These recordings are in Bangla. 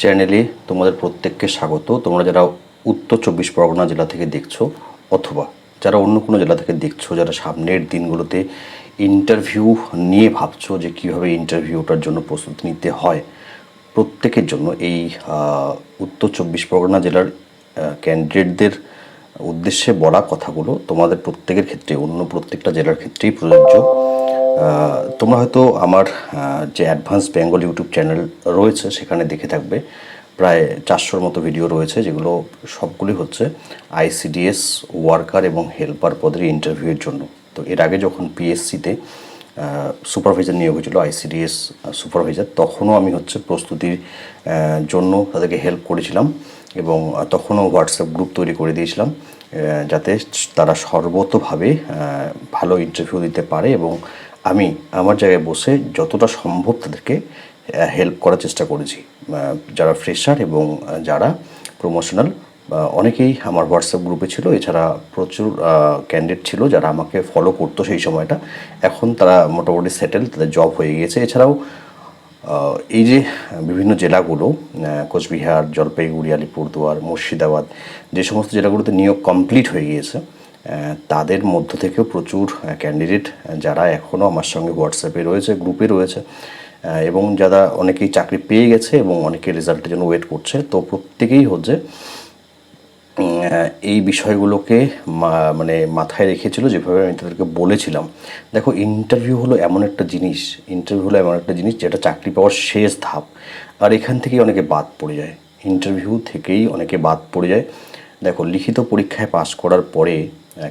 চ্যানেলে তোমাদের প্রত্যেককে স্বাগত। তোমরা যারা উত্তর চব্বিশ পরগনা জেলা থেকে দেখছ অথবা যারা অন্য কোনো জেলা থেকে দেখছ, যারা সামনের দিনগুলোতে ইন্টারভিউ নিয়ে ভাবছ যে কীভাবে ইন্টারভিউটার জন্য প্রস্তুতি নিতে হয়, প্রত্যেকের জন্য এই উত্তর চব্বিশ পরগনা জেলার ক্যান্ডিডেটদের উদ্দেশ্যে বলা কথাগুলো তোমাদের প্রত্যেকের ক্ষেত্রে, অন্য প্রত্যেকটা জেলার ক্ষেত্রেই প্রযোজ্য। তোমরা হয়তো আমার যে অ্যাডভান্স বেঙ্গল ইউটিউব চ্যানেল রয়েছে, সেখানে দেখে থাকবে। প্রায় চারশোর মতো ভিডিও রয়েছে, যেগুলো সবগুলি হচ্ছে আইসিডিএস ওয়ার্কার এবং হেল্পার পদের ইন্টারভিউয়ের জন্য। তো এর আগে যখন পিএসসিতে সুপারভাইজার নিয়োগ হয়েছিল আইসিডিএস সুপারভাইজার তখনও আমি হচ্ছে প্রস্তুতির জন্য তাদেরকে হেল্প করেছিলাম এবং তখনও হোয়াটসঅ্যাপ গ্রুপ তৈরি করে দিয়েছিলাম যাতে তারা সর্বতভাবে ভালো ইন্টারভিউ দিতে পারে এবং আমি আমার জায়গায় বসে যতটা সম্ভব তাদেরকে হেল্প করার চেষ্টা করেছি। যারা ফ্রেশার এবং যারা প্রমোশনাল অনেকেই আমার হোয়াটসঅ্যাপ গ্রুপে ছিল। এছাড়া প্রচুর ক্যান্ডিডেট ছিল যারা আমাকে ফলো করতো সেই সময়টা। এখন তারা মোটামুটি সেটেল তাদের জব হয়ে গিয়েছে। এছাড়াও এই যে বিভিন্ন জেলাগুলো কোচবিহার, জলপাইগুড়ি, আলিপুরদুয়ার, মুর্শিদাবাদ, যে সমস্ত জেলাগুলোতে নিয়োগ কমপ্লিট হয়ে গিয়েছে তাদের মধ্য থেকেও প্রচুর ক্যান্ডিডেট যারা এখনও আমার সঙ্গে হোয়াটসঅ্যাপে রয়েছে গ্রুপে রয়েছে এবং যারা অনেকেই চাকরি পেয়ে গেছে এবং অনেকে রেজাল্টের জন্য ওয়েট করছে। তো প্রত্যেকেই হচ্ছে এই বিষয়গুলোকে মানে মাথায় রেখেছিল যেভাবে আমি তাদেরকে বলেছিলাম। দেখো ইন্টারভিউ হলো এমন একটা জিনিস ইন্টারভিউ হলো এমন একটা জিনিস যেটা চাকরি পাওয়ার শেষ ধাপ। আর এখান থেকেই অনেকে বাদ পড়ে যায়। ইন্টারভিউ থেকেই অনেকে বাদ পড়ে যায়। দেখো, লিখিত পরীক্ষায় পাশ করার পরে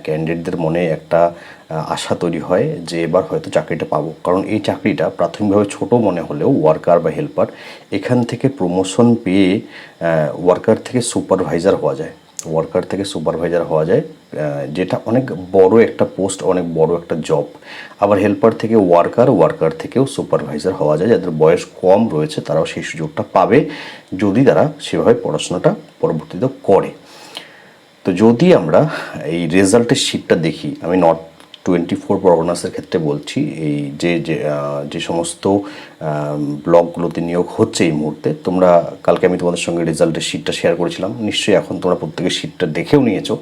ক্যান্ডিডেটদের মনে একটা আশা তৈরি হয় যে এবার হয়তো চাকরিটা পাবো। কারণ এই চাকরিটা প্রাথমিকভাবে ছোট মনে হলেও ওয়ার্কার বা হেল্পার এখান থেকে প্রমোশন পেয়ে ওয়ার্কার থেকে সুপারভাইজার হওয়া যায়। ওয়ার্কার থেকে সুপারভাইজার হওয়া যায় যেটা অনেক বড় একটা পোস্ট অনেক বড় একটা জব আবার হেল্পার থেকে ওয়ার্কার ওয়ার্কার থেকেও সুপারভাইজার হওয়া যায়। যাদের বয়স কম রয়েছে তারাও সেই সুযোগটা পাবে যদি তারা সেভাবে পড়াশোনাটা পরবর্তীতে করে। তো যদি আমরা এই রেজাল্টের শিটটা দেখি, আমি নট টোয়েন্টি ফোর পরগনাসের ক্ষেত্রে বলছি, এই যে যে সমস্ত ব্লগগুলোতে নিয়োগ হচ্ছে এই মুহূর্তে, তোমরা, কালকে আমি তোমাদের সঙ্গে রেজাল্টের শিটটা শেয়ার করেছিলাম, নিশ্চয়ই এখন তোমরা প্রত্যেকের শিটটা দেখেও নিয়েছো।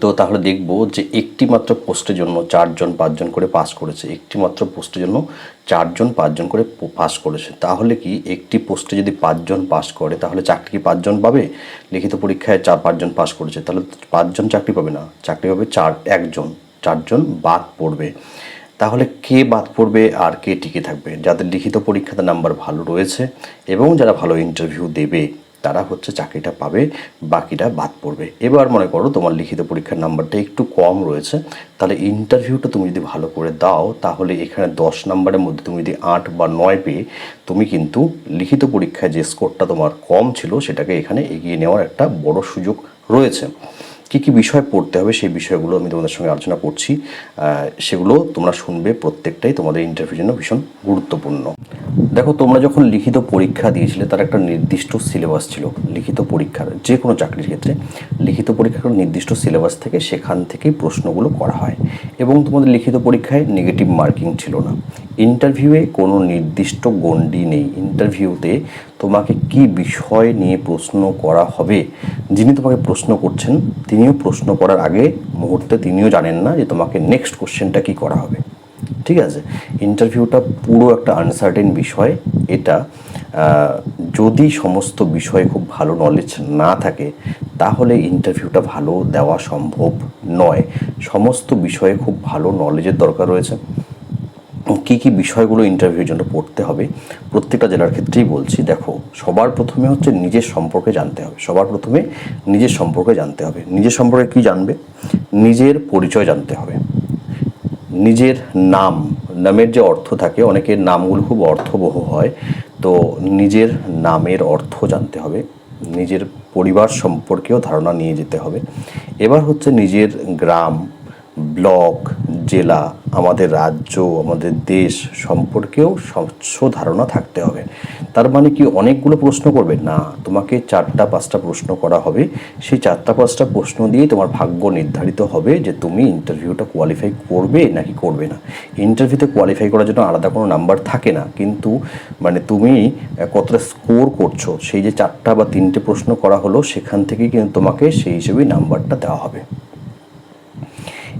তো তাহলে দেখব যে একটি মাত্র পোস্টের জন্য চারজন, পাঁচজন করে পাস করেছে। একটি মাত্র পোস্টের জন্য চারজন, পাঁচজন করে পাস করেছে। তাহলে কি একটি পোস্টে যদি পাঁচজন পাস করে, তাহলে চাকরি কি পাঁচজন পাবে? লিখিত পরীক্ষায় চার, পাঁচজন পাস করেছে। তাহলে পাঁচজন চাকরি পাবে না। চাকরি পাবে চার, একজন। চারজন বাদ পড়বে। তাহলে কে বাদ পড়বে আর কে টিকে থাকবে? যাদের লিখিত পরীক্ষাতে নাম্বার ভালো রয়েছে এবং যারা ভালো ইন্টারভিউ দেবে। তারা হচ্ছে চাকরিটা পাবে, বাকিটা বাদ পড়বে। এবার মনে করো তোমার লিখিত পরীক্ষার নাম্বারটা একটু কম রয়েছে, তাহলে ইন্টারভিউটা তুমি যদি ভালো করে দাও, তাহলে এখানে দশ নাম্বারের মধ্যে তুমি যদি আট বা নয় পেয়ে, তুমি কিন্তু লিখিত পরীক্ষায় যে স্কোরটা তোমার কম ছিল, সেটাকে এখানে এগিয়ে নেওয়ার একটা বড় সুযোগ রয়েছে। কী কী বিষয় পড়তে হবে সেই বিষয়গুলো আমি তোমাদের সঙ্গে আলোচনা করছি। সেগুলো তোমরা শুনবে প্রত্যেকটাই তোমাদের ইন্টারভিউর জন্য ভীষণ গুরুত্বপূর্ণ। দেখো, তোমরা যখন লিখিত পরীক্ষা দিয়েছিলে, তার একটা নির্দিষ্ট সিলেবাস ছিল লিখিত পরীক্ষার, যে কোনো চাকরির ক্ষেত্রে। লিখিত পরীক্ষার নির্দিষ্ট সিলেবাস থেকে সেখান থেকেই প্রশ্নগুলো করা হয় এবং তোমাদের লিখিত পরীক্ষায় নেগেটিভ মার্কিং ছিল না। ইন্টারভিউয়ে কোনো নির্দিষ্ট গণ্ডি নেই। ইন্টারভিউতে তোমাকে কি বিষয় নিয়ে প্রশ্ন করা হবে যিনি তোমাকে প্রশ্ন করছেন, তিনিও প্রশ্ন করার আগে মুহূর্তে তিনিও জানেন না যে তোমাকে নেক্সট কোশ্চেনটা কি করা হবে। ঠিক আছে? ইন্টারভিউটা পুরো একটা আনসার্টেন বিষয়। এটা যদি সমস্ত বিষয়ে খুব ভালো নলেজ না থাকে, তাহলে ইন্টারভিউটা ভালো দেওয়া সম্ভব নয়। সমস্ত বিষয়ে খুব ভালো নলেজের দরকার রয়েছে। কী কী বিষয়গুলো ইন্টারভিউর জন্য পড়তে হবে, প্রত্যেকটা জেলার ক্ষেত্রেই বলছি। দেখো, সবার প্রথমে হচ্ছে নিজের সম্পর্কে জানতে হবে। সবার প্রথমে নিজের সম্পর্কে জানতে হবে। নিজের সম্পর্কে কি জানবে? নিজের পরিচয় জানতে হবে। নিজের নাম, নামের যে অর্থ থাকে, অনেকের নামগুলো খুব অর্থবহ হয়, তো নিজের নামের অর্থ জানতে হবে। নিজের পরিবার সম্পর্কেও ধারণা নিয়ে যেতে হবে। এবার হচ্ছে নিজের গ্রাম ব্লক, জেলা, আমাদের রাজ্য, আমাদের দেশ সম্পর্কেও স্বচ্ছ ধারণা থাকতে হবে। তার মানে কি অনেকগুলো প্রশ্ন করবে, না, তোমাকে চারটা, পাঁচটা প্রশ্ন করা হবে। সেই চারটা, পাঁচটা প্রশ্ন দিয়েই তোমার ভাগ্য নির্ধারিত হবে যে তুমি ইন্টারভিউটা কোয়ালিফাই করবে নাকি করবে না। ইন্টারভিউতে কোয়ালিফাই করার জন্য আলাদা কোনো নাম্বার থাকে না, কিন্তু মানে তুমি কতটা স্কোর করছ, সেই যে চারটা বা তিনটে প্রশ্ন করা হলো, সেখান থেকেই কিন্তু তোমাকে সেই হিসেবেই নাম্বারটা দেওয়া হবে।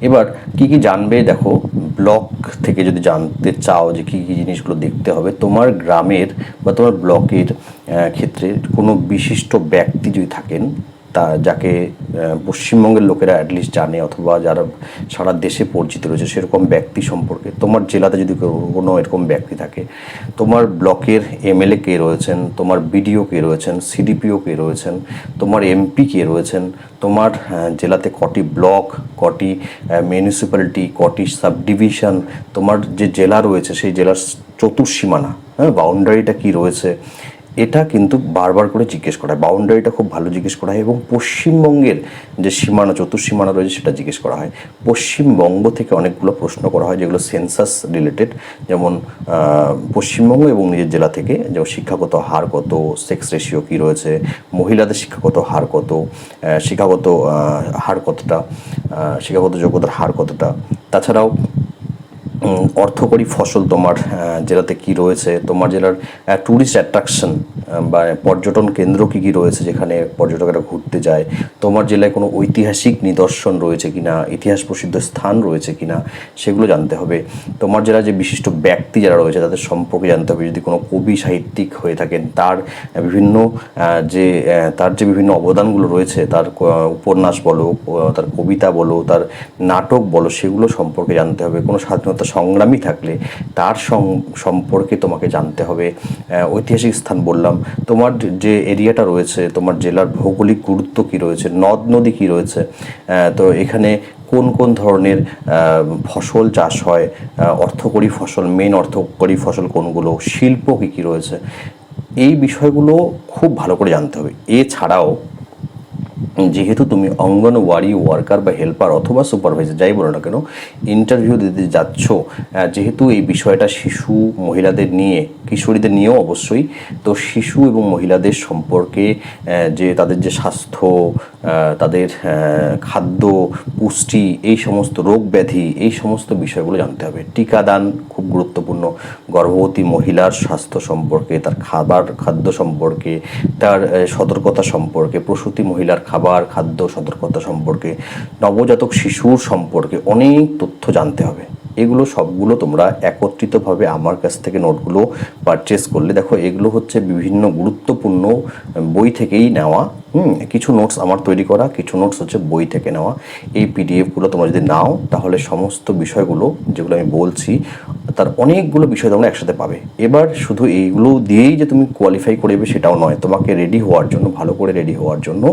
এবার কি কি জানবে? দেখো, ব্লক থেকে যদি জানতে চাও যে কি কি জিনিসগুলো দেখতে হবে, তোমার গ্রামের বা তোমার ব্লকের ক্ষেত্রে কোনো বিশিষ্ট ব্যক্তি যদি থাকেন তা যাকে পশ্চিমবঙ্গের লোকেরা অ্যাটলিস্ট জানে অথবা যারা সারা দেশে পরিচিত রয়েছে সেরকম ব্যক্তি সম্পর্কে। তোমার জেলাতে যদি কোনো এরকম ব্যক্তি থাকে, তোমার ব্লকের এমএলএ কে রয়েছেন, তোমার বিডিও কে রয়েছেন সিডিপিও কে রয়েছেন, তোমার এমপি কে রয়েছেন, তোমার জেলাতে কটি ব্লক, কটি মিউনিসিপ্যালিটি কটি সাব ডিভিশন তোমার যে জেলা রয়েছে সেই জেলার চতুর্সীমানা হ্যাঁ বাউন্ডারিটা কি রয়েছে এটা কিন্তু বারবার করে জিজ্ঞেস করা হয় বাউন্ডারিটা খুব ভালো জিজ্ঞেস করা হয় এবং পশ্চিমবঙ্গের যে সীমানা চতুর্সীমানা রয়েছে সেটা জিজ্ঞেস করা হয়। পশ্চিমবঙ্গ থেকে অনেকগুলো প্রশ্ন করা হয় যেগুলো সেন্সাস রিলেটেড যেমন পশ্চিমবঙ্গ এবং নিজের জেলা থেকে, যেমন শিক্ষাগত হার কত সেক্স রেশিও কী রয়েছে, মহিলাদের শিক্ষাগত হার কত শিক্ষাগত হার কতটা শিক্ষাগত যোগ্যতার হার কতটা। তাছাড়াও অর্থকরী ফসল তোমার জেলাতে কি রয়েছে? তোমার জেলার ট্যুরিস্ট অ্যাট্রাকশন বা পর্যটন কেন্দ্র কি কি রয়েছে যেখানে পর্যটকেরা ঘুরতে যায়? তোমার জেলায় কোনো ঐতিহাসিক নিদর্শন রয়েছে কি না ইতিহাস প্রসিদ্ধ স্থান রয়েছে কিনা? সেগুলো জানতে হবে। তোমার জেলার যে বিশিষ্ট ব্যক্তি যারা রয়েছে, তাদের সম্পর্কে জানতে হবে। যদি কোনো কবি, সাহিত্যিক হয়ে থাকেন, তার বিভিন্ন যে তার যে বিভিন্ন অবদানগুলো রয়েছে, তার উপন্যাস বলো তার কবিতা বলো, তার নাটক বলো, সেগুলো সম্পর্কে জানতে হবে। কোনো স্বাধীনতা সংগ্রামী থাকলে তার সম্পর্কে তোমাকে জানতে হবে। ঐতিহাসিক স্থান বললাম। তোমার যে এরিয়াটা রয়েছে, তোমার জেলার ভৌগোলিক গুরুত্ব কী রয়েছে, নদ নদী কি রয়েছে তো এখানে কোন কোন ধরনের ফসল চাষ হয় অর্থকরী ফসল মেন অর্থকরী ফসল কোনগুলো, শিল্প কী কী রয়েছে, এই বিষয়গুলো খুব ভালো করে জানতে হবে। এছাড়াও যেহেতু তুমি অঙ্গনওয়াড়ি ওয়ার্কার বা হেল্পার অথবা সুপারভাইজার, যাই বলো না কেন ইন্টারভিউ দিতে যাচ্ছ যেহেতু এই বিষয়টা শিশু, মহিলাদের নিয়ে, কিশোরীদের নিয়েও অবশ্যই, তো শিশু এবং মহিলাদের সম্পর্কে যে তাদের যে স্বাস্থ্য তাদের খাদ্য, পুষ্টি, এই সমস্ত রোগ ব্যাধি, এই সমস্ত বিষয়গুলো জানতে হবে। টিকাদান খুব গুরুত্বপূর্ণ। গর্ভবতী মহিলার স্বাস্থ্য সম্পর্কে, তার খাবার, খাদ্য সম্পর্কে, তার সতর্কতা সম্পর্কে, প্রসূতি মহিলার খাবার খাদ্য সতর্কতা সম্পর্কে, নবজাতক শিশুর সম্পর্কে অনেক তথ্য জানতে হবে। এগুলো সবগুলো তোমরা একত্রিতভাবে আমার কাছ থেকে নোটগুলো পারচেস করলে। দেখো, এগুলো হচ্ছে বিভিন্ন গুরুত্বপূর্ণ বই থেকেই নেওয়া। কিছু নোটস আমার তৈরি করা, কিছু নোটস হচ্ছে বই থেকে নেওয়া। এই পিডিএফগুলো তোমরা যদি নাও, তাহলে সমস্ত বিষয়গুলো যেগুলো আমি বলছি তার অনেকগুলো বিষয় তোমরা একসাথে পাবে। এবার শুধু এইগুলো দিয়েই যে তুমি কোয়ালিফাই করবে সেটাও নয়, তোমাকে রেডি হওয়ার জন্য, ভালো করে রেডি হওয়ার জন্য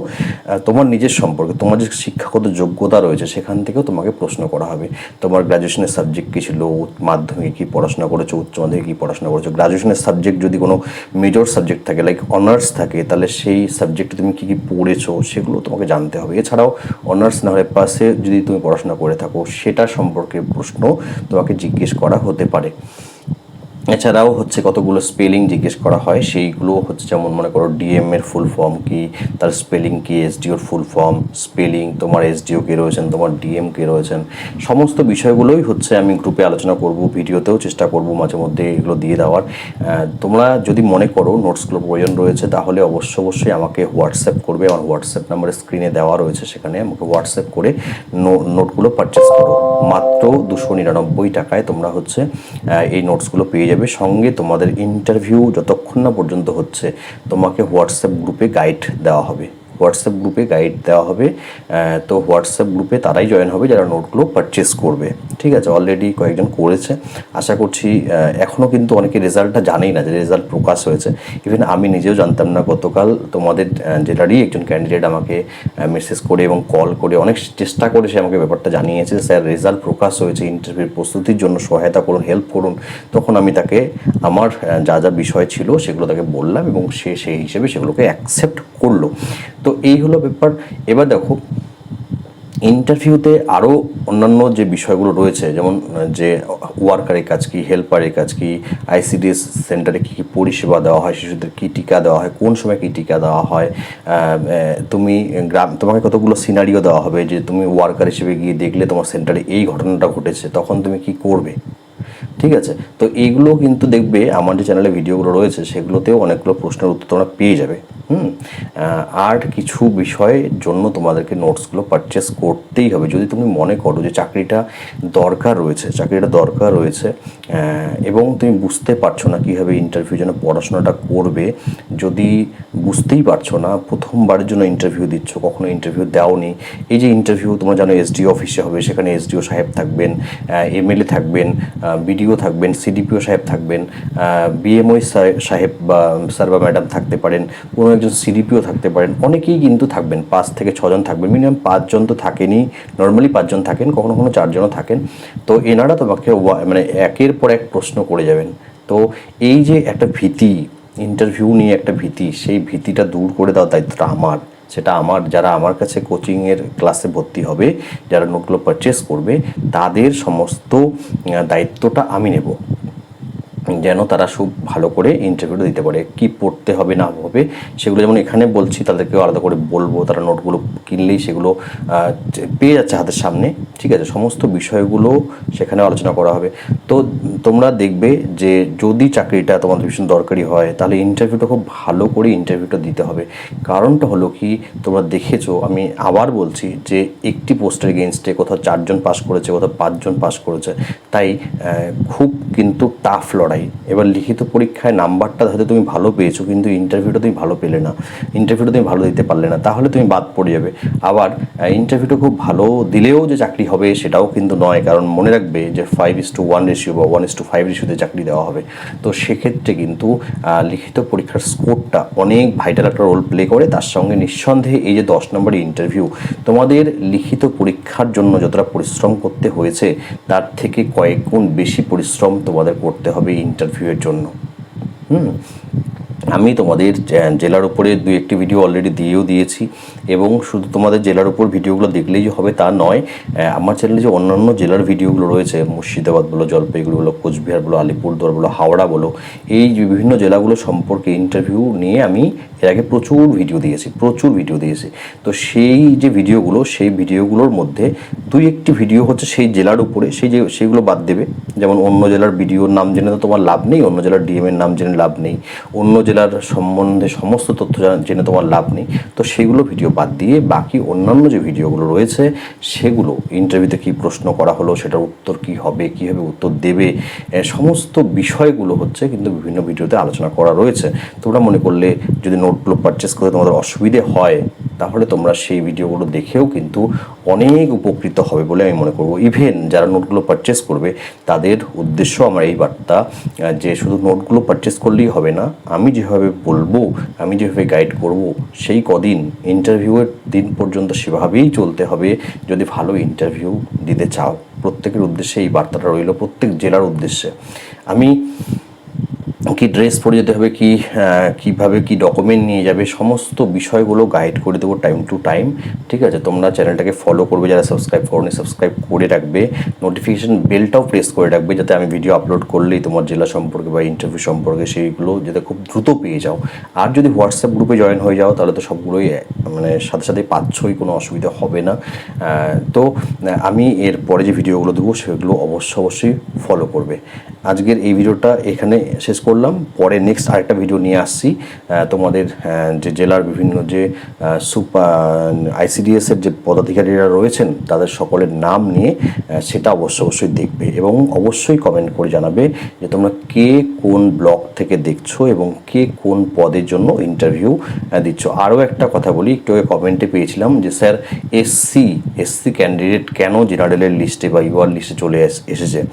তোমার নিজের সম্পর্কে, তোমার যে শিক্ষাগত যোগ্যতা রয়েছে সেখান থেকেও তোমাকে প্রশ্ন করা হবে। তোমার গ্র্যাজুয়েশনের সাবজেক্ট কী ছিল? মাধ্যমিকে কী পড়াশোনা করেছ? উচ্চ মাধ্যমিকে কী পড়াশোনা করেছ? গ্র্যাজুয়েশনের সাবজেক্ট যদি কোনো মেজর সাবজেক্ট থাকে লাইক অনার্স থাকে, তাহলে সেই সাবজেক্টে তুমি কী কী পড়েছো সেগুলো তোমাকে জানতে হবে। এছাড়াও অনার্স না হলে পাশে যদি তুমি পড়াশোনা করে থাকো, সেটা সম্পর্কে প্রশ্ন তোমাকে জিজ্ঞেস করা হতে পারে। পারে। এছাড়াও হচ্ছে কতগুলো স্পেলিং জিজ্ঞেস করা হয়, সেইগুলো হচ্ছে যেমন মনে করো ডিএম এর ফুল ফর্ম কি, তার স্পেলিং কি এসডিওর ফুল ফর্ম স্পেলিং তোমার এসডিও কে রয়েছেন, তোমার ডিএম কে রয়েছেন, সমস্ত বিষয়গুলোই হচ্ছে আমি গ্রুপে আলোচনা করব ভিডিওতেও চেষ্টা করব মাঝে মধ্যে এগুলো দিয়ে দেওয়ার। তোমরা যদি মনে করো নোটসগুলো প্রয়োজন রয়েছে, তাহলে অবশ্যই অবশ্যই আমাকে হোয়াটসঅ্যাপ করবে, আমার হোয়াটসঅ্যাপ নাম্বার স্ক্রিনে দেওয়া রয়েছে সেখানে, আমাকে হোয়াটসঅ্যাপ করে নোটগুলো পারচেস করো। মাত্র দুশো নিরানব্বই টাকায় তোমরা হচ্ছে এই নোটসগুলো পেয়ে যাবে। সঙ্গে তোমাদের ইন্টারভিউ যতক্ষণ না পর্যন্ত হচ্ছে তোমাকে হোয়াটসঅ্যাপ গ্রুপে গাইড দেওয়া হবে। হোয়াটসঅ্যাপ গ্রুপে গাইড দেওয়া হবে। তো হোয়াটসঅ্যাপ গ্রুপে তারাই জয়েন হবে যারা নোটগুলো পারচেস করবে। ঠিক আছে? অলরেডি কয়েকজন করেছে। আশা করছি এখনও কিন্তু অনেকে রেজাল্টটা জানেই না যে রেজাল্ট প্রকাশ হয়েছে। ইভেন আমি নিজেও জানতাম না গতকাল। তোমাদের জেলারই একজন ক্যান্ডিডেট আমাকে মেসেজ করে এবং কল করে অনেক চেষ্টা করে সে আমাকে ব্যাপারটা জানিয়েছে স্যার, রেজাল্ট প্রকাশ হয়েছে ইন্টারভিউর প্রস্তুতির জন্য সহায়তা করুন হেল্প করুন। তখন আমি তাকে, আমার যা যা বিষয় ছিল সেগুলো তাকে বললাম এবং সে সেই হিসেবে সেগুলোকে অ্যাকসেপ্ট করল। তো এই হলো ব্যাপার। এবার দেখো ইন্টারভিউতে আরও অন্যান্য যে বিষয়গুলো রয়েছে, যেমন যে ওয়ার্কারের কাজ কি হেল্পারের কাজ কি আইসিডিএস সেন্টারে কী কী পরিষেবা দেওয়া হয়, শিশুদের কী টিকা দেওয়া হয়, কোন সময় কী টিকা দেওয়া হয় তুমি গ্রাম, তোমাকে কতগুলো সিনারিও দেওয়া হবে, যে তুমি ওয়ার্কার হিসেবে গিয়ে দেখলে তোমার সেন্টারে এই ঘটনাটা ঘটেছে, তখন তুমি কি করবে? ঠিক আছে? তো এইগুলো কিন্তু দেখবে, আমার যে চ্যানেলে ভিডিওগুলো রয়েছে, সেগুলোতেও অনেকগুলো প্রশ্নের উত্তর তোমরা পেয়ে যাবে। হুম আর কিছু বিষয়ের জন্য তোমাদেরকে নোটসগুলো পারচেস করতেই হবে। যদি তুমি মনে করো যে চাকরিটা দরকার রয়েছে, চাকরিটা দরকার রয়েছে এবং তুমি বুঝতে পারছ না কীভাবে ইন্টারভিউ জন্য পড়াশোনাটা করবে, যদি বুঝতেই পারছ না, প্রথমবারের জন্য ইন্টারভিউ দিচ্ছ, কখনো ইন্টারভিউ দেওনি, এই যে ইন্টারভিউ তোমরা জানো এসডিও অফিসে হবে, সেখানে এসডিও সাহেব থাকবেন এমএলএ থাকবেন বিডিও থাকবেন সিডিপিও সাহেব থাকবেন বিএমওই সাহেব বা স্যার বা ম্যাডাম থাকতে পারেন, কোনো একজন সিডিপিও থাকতে পারেন। অনেকেই কিন্তু থাকবেন, পাঁচ থেকে ছজন থাকবেন মিনিমাম পাঁচজন তো থাকেনই নর্মালি পাঁচজন থাকেন, কখনো কখনো চারজনও থাকেন। তো এনারা তোমাকে মানে একের পর এক প্রশ্ন করে যাবেন। তো এই যে একটা ভীতি ইন্টারভিউ নিয়ে একটা ভীতি, সেই ভীতিটা দূর করে দেওয়ার দায়িত্বটা আমার। সেটা আমার, যারা আমার কাছে কোচিংয়ের ক্লাসে ভর্তি হবে, যারা নোটগুলো পারচেস করবে, তাদের সমস্ত দায়িত্বটা আমি নেব। যেন তারা খুব ভালো করে ইন্টারভিউটা দিতে পারে, কি পড়তে হবে, না হবে, সেগুলো যেমন এখানে বলছি, তাদেরকেও আলাদা করে বলব, তারা নোটগুলো কিনলেই সেগুলো পেয়ে যাচ্ছে হাতের সামনে, ঠিক আছে? সমস্ত বিষয়গুলো সেখানে আলোচনা করা হবে। তো তোমরা দেখবে যে যদি চাকরিটা তোমাদের ভীষণ দরকারি হয়, তাহলে ইন্টারভিউটা খুব ভালো করে ইন্টারভিউটা দিতে হবে। কারণটা হলো কি, তোমরা দেখেছ, আমি আবার বলছি যে একটি পোস্টের এগেনস্টে কোথাও চারজন পাস করেছে, কোথাও পাঁচজন পাস করেছে। তাই খুব কিন্তু টাফ লড়াই। এবার লিখিত পরীক্ষায় নাম্বারটা হয়তো তুমি ভালো পেয়েছ, কিন্তু ইন্টারভিউটা তুমি ভালো পেলে না। ইন্টারভিউটা তুমি ভালো দিতে পারলে না, তাহলে তুমি বাদ পড়ে যাবে। আবার ইন্টারভিউটা খুব ভালো দিলেও যে চাকরি হবে সেটাও কিন্তু নয়, কারণ মনে রাখবে যে five is to one ratio বা ওয়ান ইস টু ফাইভ রেশিওতে চাকরি দেওয়া হবে। তো সেক্ষেত্রে কিন্তু লিখিত পরীক্ষার স্কোরটা অনেক ভাইটাল একটা রোল প্লে করে। তার সঙ্গে নিঃসন্দেহে এই যে দশ নম্বরের ইন্টারভিউ তোমাদের লিখিত পরীক্ষার জন্য যতটা পরিশ্রম করতে হয়েছে, তার থেকে কয়েক গুণ বেশি পরিশ্রম তোমাদের করতে হবে ইন্টারভিউয়ের জন্য। হুম? আমি তোমাদের জেলার উপরে দু একটি ভিডিও অলরেডি দিয়েও দিয়েছি। এবং শুধু তোমাদের জেলার উপর ভিডিওগুলো দেখলেই যে হবে তা নয় আমার চ্যানেলে যে অন্যান্য জেলার ভিডিওগুলো রয়েছে, মুর্শিদাবাদ বলো, জলপাইগুড়ি বলো, কোচবিহার বলো, আলিপুরদুয়ার বলো, হাওড়া বলো, এই বিভিন্ন জেলাগুলো সম্পর্কে ইন্টারভিউ নিয়ে আমি এর আগে প্রচুর ভিডিও দিয়েছি, প্রচুর ভিডিও দিয়েছি। তো সেই যে ভিডিওগুলো, সেই ভিডিওগুলোর মধ্যে দুই একটি ভিডিও হচ্ছে সেই জেলার উপরে, সেই যে, সেইগুলো বাদ দেবে। যেমন অন্য জেলার ভিডিওর নাম জেনে তো তোমার লাভ নেই, অন্য জেলার ডিএম এর নাম জেনে লাভ নেই, অন্য জেলার সম্বন্ধে সমস্ত তথ্য জানা- তোমার লাভ নেই। তো সেগুলো ভিডিও বাদ দিয়ে বাকি অন্যান্য যে ভিডিওগুলো রয়েছে, সেগুলো ইন্টারভিউতে কী প্রশ্ন করা হলো, সেটার উত্তর কী হবে, কীভাবে উত্তর দেবে সমস্ত বিষয়গুলো হচ্ছে কিন্তু বিভিন্ন ভিডিওতে আলোচনা করা রয়েছে। তোমরা মনে করলে যদি নোটগুলো পারচেস করতে তোমাদের অসুবিধে হয়, তাহলে তোমরা সেই ভিডিওগুলো দেখেও কিন্তু অনেক উপকৃত হবে বলে আমি মনে করব। ইভেন যারা নোটগুলো পারচেস করবে, তাদের উদ্দেশ্য আমার এই বার্তা যে শুধু নোটগুলো পারচেস করলেই হবে না, আমি যেভাবে বলব, আমি যেভাবে গাইড করব, সেই কদিন ইন্টারভিউয়ের দিন পর্যন্ত সেভাবেই চলতে হবে। যদি ভালো ইন্টারভিউ দিতে চাও, প্রত্যেকের উদ্দেশ্যে এই বার্তাটা রইল, প্রত্যেক জেলার উদ্দেশ্যে। আমি কি ড্রেস পরে যেতে হবে, কি কীভাবে কি ডকুমেন্ট নিয়ে যাবে, সমস্ত বিষয়গুলো গাইড করে দেবো টাইম টু টাইম ঠিক আছে? তোমরা চ্যানেলটাকে ফলো করবে, যারা সাবস্ক্রাইব করনি সাবস্ক্রাইব করে রাখবে নোটিফিকেশন বেলটাও প্রেস করে রাখবে, যাতে আমি ভিডিও আপলোড করলেই তোমার জেলা সম্পর্কে বা ইন্টারভিউ সম্পর্কে সেইগুলো যাতে খুব দ্রুত পেয়ে যাও। আর যদি হোয়াটসঅ্যাপ গ্রুপে জয়েন হয়ে যাও, তাহলে তো সবগুলোই মানে সাথে সাথে পাচ্ছই, কোনো অসুবিধা হবে না। তো আমি এর পরে যে ভিডিওগুলো দেবো, সেগুলো অবশ্যই অবশ্যই ফলো করবে। আজকের এই ভিডিওটা এখানে শেষ করলাম। পরে নেক্সট আরেকটা ভিডিও নিয়ে আসছি। তোমাদের যে জেলার বিভিন্ন যে সুপার আইসিডিএসের যে পদাধিকারীরা রয়েছেন, তাদের সকলের নাম নিয়ে সেটা অবশ্যই অবশ্যই দেখবে এবং অবশ্যই কমেন্ট করে জানাবে যে তোমরা কে কোন ব্লক থেকে দেখছ এবং কে কোন পদের জন্য ইন্টারভিউ দিচ্ছ? আরও একটা কথা বলি, একটু কমেন্টে পেয়েছিলাম যে, স্যার এসসি এসসি ক্যান্ডিডেট কেন জেনারেলের লিস্টে বা ইউআর লিস্টে চলে এস- এসেছে?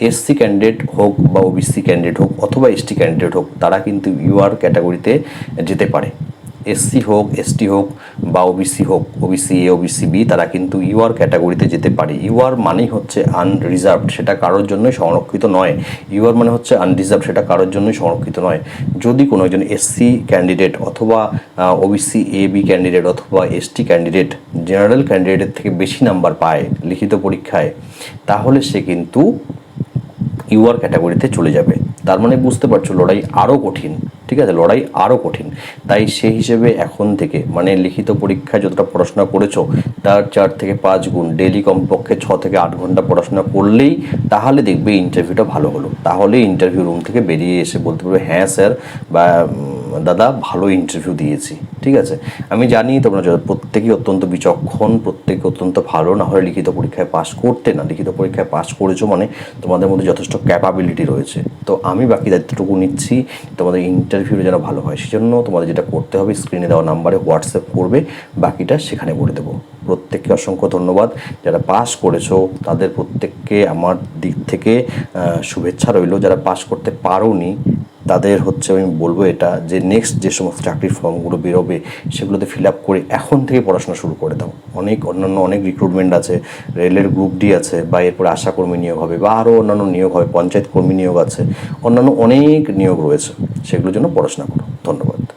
এসসি ক্যান্ডিডেট হোক বা ওবিসি ক্যান্ডিডেট হোক অথবা এসটি ক্যান্ডিডেট হোক, তারা কিন্তু ইউআর ক্যাটাগরিতে যেতে পারে। এসসি হোক এসটি হোক বা ওবিসি হোক ওবিসি এ ওবিসি বি তারা কিন্তু ইউআর ক্যাটাগরিতে যেতে পারে। ইউআর মানেই হচ্ছে আনরিজার্ভড সেটা কারোর জন্যই সংরক্ষিত নয়। ইউআর মানে হচ্ছে আনরিজার্ভ সেটা কারোর জন্যই সংরক্ষিত নয়। যদি কোনো একজন এসসি ক্যান্ডিডেট অথবা ওবিসি এ বি ক্যান্ডিডেট অথবা এসটি ক্যান্ডিডেট জেনারেল ক্যান্ডিডেটের থেকে বেশি নাম্বার পায় লিখিত পরীক্ষায়, তাহলে সে কিন্তু ইউআর ক্যাটাগরিতে চলে যাবে। তার মানে বুঝতে পারছ, লড়াই আরও কঠিন, ঠিক আছে? লড়াই আরও কঠিন। তাই সেই হিসেবে এখন থেকে মানে লিখিত পরীক্ষায় যতটা পড়াশোনা করেছ, তার চার থেকে পাঁচ গুণ ডেলি কমপক্ষে ছ থেকে আট ঘণ্টা পড়াশোনা করলেই তাহলে দেখবে ইন্টারভিউটা ভালো হলো। তাহলে ইন্টারভিউ রুম থেকে বেরিয়ে এসে বলতে পারবে হ্যাঁ স্যার বা দাদা, ভালো ইন্টারভিউ দিয়েছি, ঠিক আছে? আমি জানি তোমরা প্রত্যেকেই অত্যন্ত বিচক্ষণ, প্রত্যেকে অত্যন্ত ভালো, না হলে লিখিত পরীক্ষায় পাশ করতে না, লিখিত পরীক্ষায় পাশ করেছ মানে তোমাদের মধ্যে যথেষ্ট ক্যাপাবিলিটি রয়েছে। তো আমি বাকি দায়িত্বটুকু নিচ্ছি, তোমাদের ইন্টারভিউটা যেন ভালো হয়, সেজন্য তোমাদের যেটা করতে হবে স্ক্রিনে দেওয়া নাম্বারে হোয়াটসঅ্যাপ করবে, বাকিটা সেখানে বলে দেবো। প্রত্যেককে অসংখ্য ধন্যবাদ, যারা পাস করেছ, তাদের প্রত্যেককে আমার দিক থেকে শুভেচ্ছা রইল। যারা পাস করতে পারোনি তাদের হচ্ছে আমি বলব এটা যে নেক্সট যে সমস্ত চাকরির ফর্মগুলো বেরোবে, সেগুলোতে ফিল আপ করে এখন থেকে পড়াশোনা শুরু করে দাও। অনেক অন্যান্য অনেক রিক্রুটমেন্ট আছে, রেলের গ্রুপ ডি আছে, বা এরপরে আশাকর্মী নিয়োগ হবে, বা আরও অন্যান্য নিয়োগ হবে, পঞ্চায়েত কর্মী নিয়োগ আছে, অন্যান্য অনেক নিয়োগ রয়েছে, সেগুলোর জন্য পড়াশোনা করো। ধন্যবাদ।